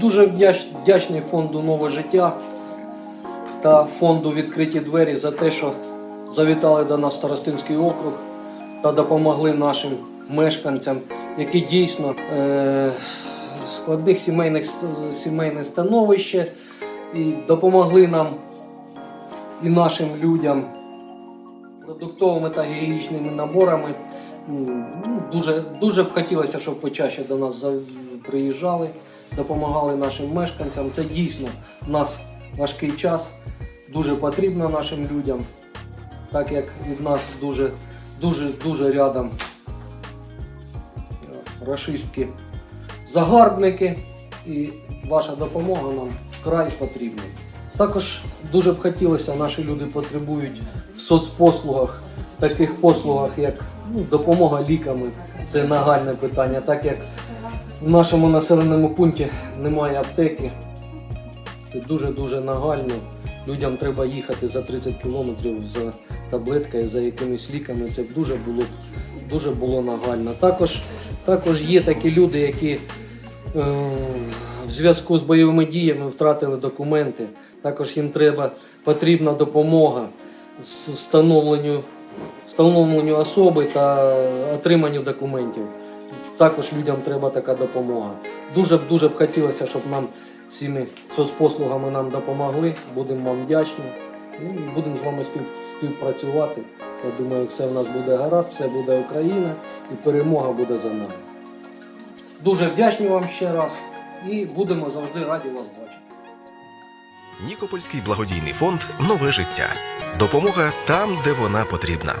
Дуже вдячний фонду Нове життя та фонду відкриті двері за те, що завітали до нас Старостинський округ та допомогли нашим мешканцям, які дійсно е, складних сімейних сімейне становище і допомогли нам і нашим людям продуктовими та гігієнічними наборами. Ну, Дуже, дуже б хотілося, щоб ви чаще до нас приїжджали, допомагали нашим мешканцям. Це дійсно в нас важкий час, дуже потрібно нашим людям, так як від нас дуже, дуже, дуже рядом рашистські загарбники, і ваша допомога нам вкрай потрібна. Також дуже б хотілося, наші люди потребують в соцпослугах, таких послугах, як ну, допомога ліками. Це нагальне питання, так як в нашому населеному пункті немає аптеки. Це дуже-дуже нагально. Людям треба їхати за 30 кілометрів за таблеткою, за якимись ліками. Це дуже було, дуже було нагально. Також, також є такі люди, які е, в зв'язку з бойовими діями втратили документи. Також їм треба потрібна допомога з встановленню, встановленню особи та отриманню документів. Також людям треба така допомога. Дуже б дуже б хотілося, щоб нам цими соцпослугами нам допомогли. Будемо вам вдячні. Ну, будемо з вами співпрацювати. Я думаю, все в нас буде гаразд, все буде Україна і перемога буде за нами. Дуже вдячні вам ще раз і будемо завжди раді вас бачити. Нікопольський благодійний фонд Нове життя. Допомога там, де вона потрібна.